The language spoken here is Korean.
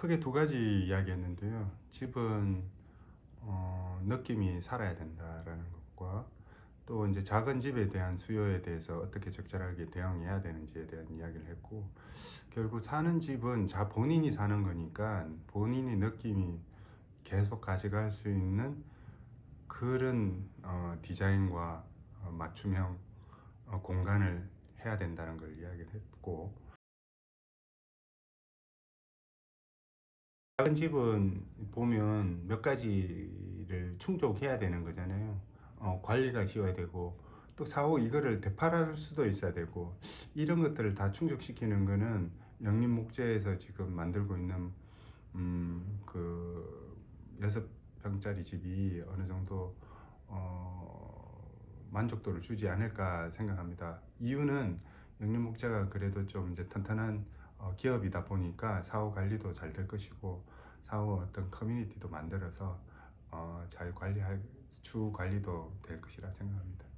크게 두 가지 이야기했는데요. 집은 어, 느낌이 살아야 된다라는 것과 또 이제 작은 집에 대한 수요에 대해서 어떻게 적절하게 대응해야 되는지에 대한 이야기를 했고 결국 사는 집은 자 본인이 사는 거니까 본인의 느낌이 계속 가져갈 수 있는 그런 어, 디자인과 어, 맞춤형 어, 공간을 해야 된다는 걸 이야기를 했고 작은 집은 보면 몇 가지를 충족해야 되는 거잖아요. 어, 관리가 쉬워야 되고 또 사후 이거를 되팔할 수도 있어야 되고 이런 것들을 다 충족시키는 거는 영림 목재에서 지금 만들고 있는 음, 그 여섯 평짜리 집이 어느 정도 어, 만족도를 주지 않을까 생각합니다. 이유는 영림 목재가 그래도 좀 이제 어, 기업이다 보니까 사후 관리도 잘 될 것이고 사후 어떤 커뮤니티도 만들어서 어, 잘 관리할 추 관리도 될 것이라 생각합니다.